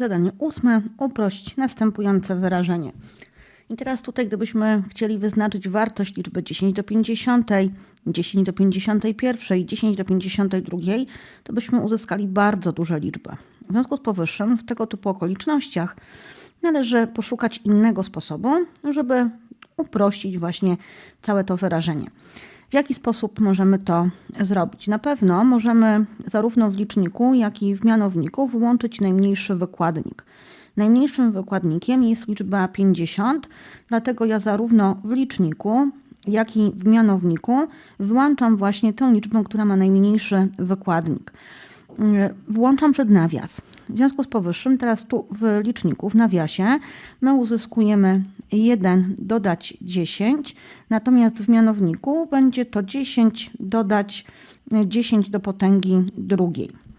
Zadanie ósme. Uprość następujące wyrażenie. I teraz tutaj, gdybyśmy chcieli wyznaczyć wartość liczby 10 do 50, 10 do 51 i 10 do 52, to byśmy uzyskali bardzo duże liczby. W związku z powyższym, w tego typu okolicznościach należy poszukać innego sposobu, żeby uprościć właśnie całe to wyrażenie. W jaki sposób możemy to zrobić? Na pewno możemy zarówno w liczniku, jak i w mianowniku włączyć najmniejszy wykładnik. Najmniejszym wykładnikiem jest liczba 50, dlatego ja zarówno w liczniku, jak i w mianowniku wyłączam właśnie tę liczbę, która ma najmniejszy wykładnik. Włączam przed nawias. W związku z powyższym, teraz tu w liczniku, w nawiasie, my uzyskujemy 1 dodać 10, natomiast w mianowniku będzie to 10 dodać 10 do potęgi drugiej.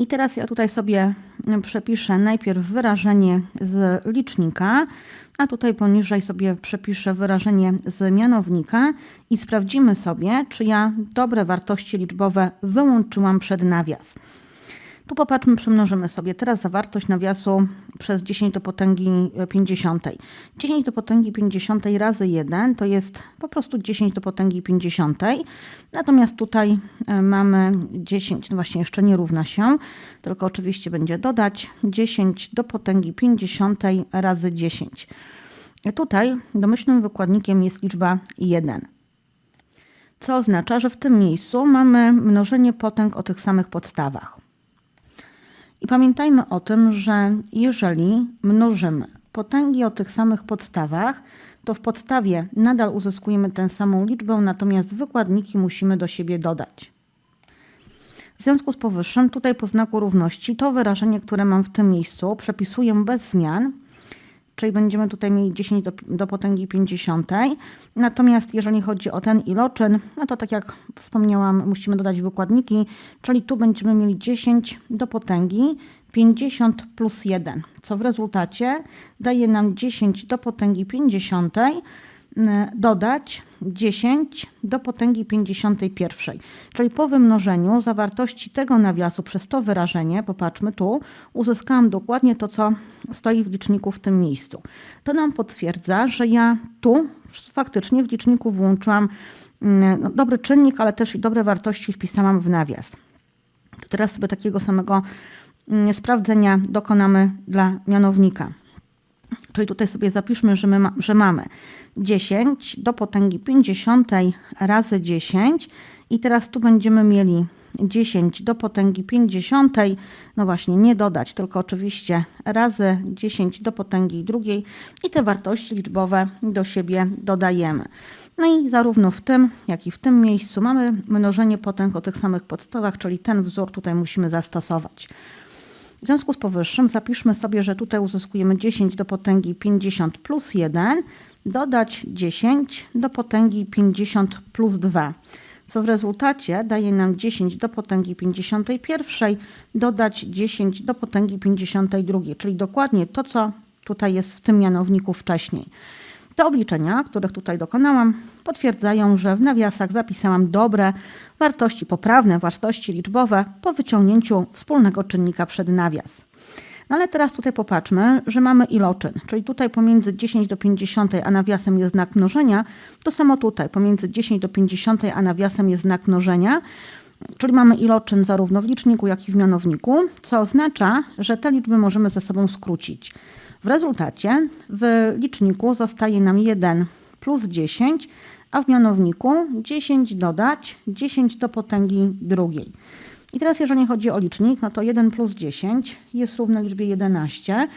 I teraz ja tutaj sobie przepiszę najpierw wyrażenie z licznika, a tutaj poniżej sobie przepiszę wyrażenie z mianownika i sprawdzimy sobie, czy ja dobre wartości liczbowe wyłączyłam przed nawias. Tu popatrzmy, przemnożymy sobie teraz zawartość nawiasu przez 10 do potęgi 50. 10 do potęgi 50 razy 1 to jest po prostu 10 do potęgi 50. Natomiast tutaj e, mamy 10, no właśnie jeszcze nie równa się, tylko oczywiście będzie dodać 10 do potęgi 50 razy 10. Tutaj domyślnym wykładnikiem jest liczba 1 co oznacza, że w tym miejscu mamy mnożenie potęg o tych samych podstawach. I pamiętajmy o tym, że jeżeli mnożymy potęgi o tych samych podstawach, to w podstawie nadal uzyskujemy tę samą liczbę, natomiast wykładniki musimy do siebie dodać. W związku z powyższym, tutaj po znaku równości, to wyrażenie, które mam w tym miejscu, przepisuję bez zmian czyli będziemy tutaj mieli 10 do, do potęgi 50. Natomiast jeżeli chodzi o ten iloczyn, no to tak jak wspomniałam, musimy dodać wykładniki, czyli tu będziemy mieli 10 do potęgi 50 plus 1, co w rezultacie daje nam 10 do potęgi 50 E, dodać 10 do potęgi 51. Czyli po wymnożeniu zawartości tego nawiasu przez to wyrażenie, popatrzmy tu, uzyskałam dokładnie to, co stoi w liczniku w tym miejscu. To nam potwierdza, że ja tu faktycznie w liczniku włączyłam mm, no, dobry czynnik, ale też i dobre wartości wpisałam w nawias. To teraz sobie takiego samego mm, sprawdzenia dokonamy dla mianownika. Czyli tutaj sobie zapiszmy, że, my ma, że mamy 10 do potęgi 50 razy 10 i teraz tu będziemy mieli 10 do potęgi 50, no właśnie nie dodać, tylko oczywiście razy 10 do potęgi drugiej i te wartości liczbowe do siebie dodajemy. No i zarówno w tym, jak i w tym miejscu mamy mnożenie potęg o tych samych podstawach, czyli ten wzór tutaj musimy zastosować. W związku z powyższym zapiszmy sobie, że tutaj uzyskujemy 10 do potęgi 50 plus 1, dodać 10 do potęgi 50 plus 2, co w rezultacie daje nam 10 do potęgi 51, dodać 10 do potęgi 52, czyli dokładnie to, co tutaj jest w tym mianowniku wcześniej. Te obliczenia, których tutaj dokonałam, potwierdzają, że w nawiasach zapisałam dobre wartości, poprawne wartości liczbowe po wyciągnięciu wspólnego czynnika przed nawias. No ale teraz tutaj popatrzmy, że mamy iloczyn, czyli tutaj pomiędzy 10 do 50, a nawiasem jest znak mnożenia, to samo tutaj pomiędzy 10 do 50, a nawiasem jest znak mnożenia, czyli mamy iloczyn zarówno w liczniku, jak i w mianowniku, co oznacza, że te liczby możemy ze sobą skrócić. W rezultacie w liczniku zostaje nam 1 plus 10, a w mianowniku 10 dodać 10 do potęgi drugiej. I teraz jeżeli chodzi o licznik, no to 1 plus 10 jest równe liczbie 11.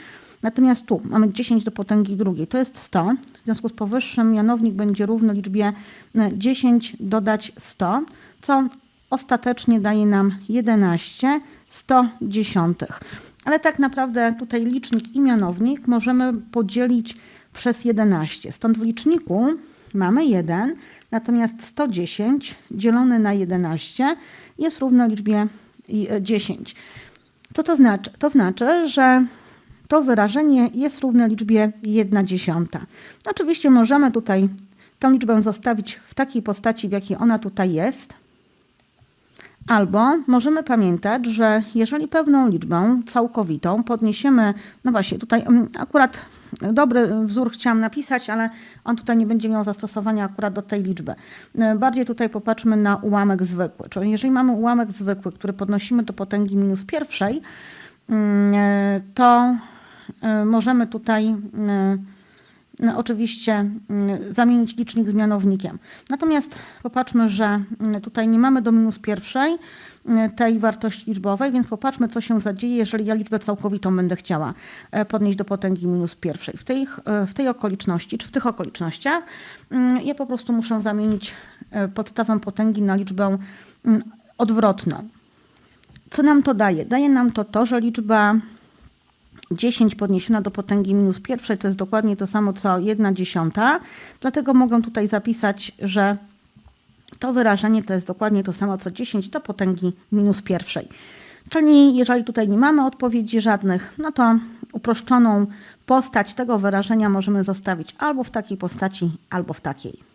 Natomiast tu mamy 10 do potęgi drugiej, to jest 100. W związku z powyższym mianownik będzie równy liczbie 10 dodać 100, co ostatecznie daje nam 11 100 dziesiątych. Ale tak naprawdę tutaj licznik i mianownik możemy podzielić przez 11. Stąd w liczniku mamy 1, natomiast 110 dzielone na 11 jest równe liczbie 10. E, Co to znaczy? To znaczy, że to wyrażenie jest równe liczbie 1 dziesiąta. Oczywiście możemy tutaj tę liczbę zostawić w takiej postaci, w jakiej ona tutaj jest, Albo możemy pamiętać, że jeżeli pewną liczbę całkowitą podniesiemy, no właśnie tutaj mm, akurat dobry wzór chciałam napisać, ale on tutaj nie będzie miał zastosowania akurat do tej liczby. E, Bardziej tutaj popatrzmy na ułamek zwykły, czyli jeżeli mamy ułamek zwykły, który podnosimy do potęgi minus pierwszej, mm, e, to e, możemy tutaj no, oczywiście mm, zamienić licznik z mianownikiem. Natomiast popatrzmy, że mm, tutaj nie mamy do minus pierwszej mm, tej wartości liczbowej, więc popatrzmy, co się zadzieje, jeżeli ja liczbę całkowitą będę chciała e, podnieść do potęgi minus pierwszej. W tej, w tej okoliczności, czy w tych okolicznościach, ja po prostu muszę zamienić e, podstawę potęgi na liczbę odwrotną. Co nam to daje? Daje nam to to, że liczba 10 podniesiona do potęgi minus pierwszej to jest dokładnie to samo co 1 dziesiąta, dlatego mogę tutaj zapisać, że to wyrażenie to jest dokładnie to samo co 10 do potęgi minus pierwszej. Czyli jeżeli tutaj nie mamy odpowiedzi żadnych, no to uproszczoną postać tego wyrażenia możemy zostawić albo w takiej postaci, albo w takiej.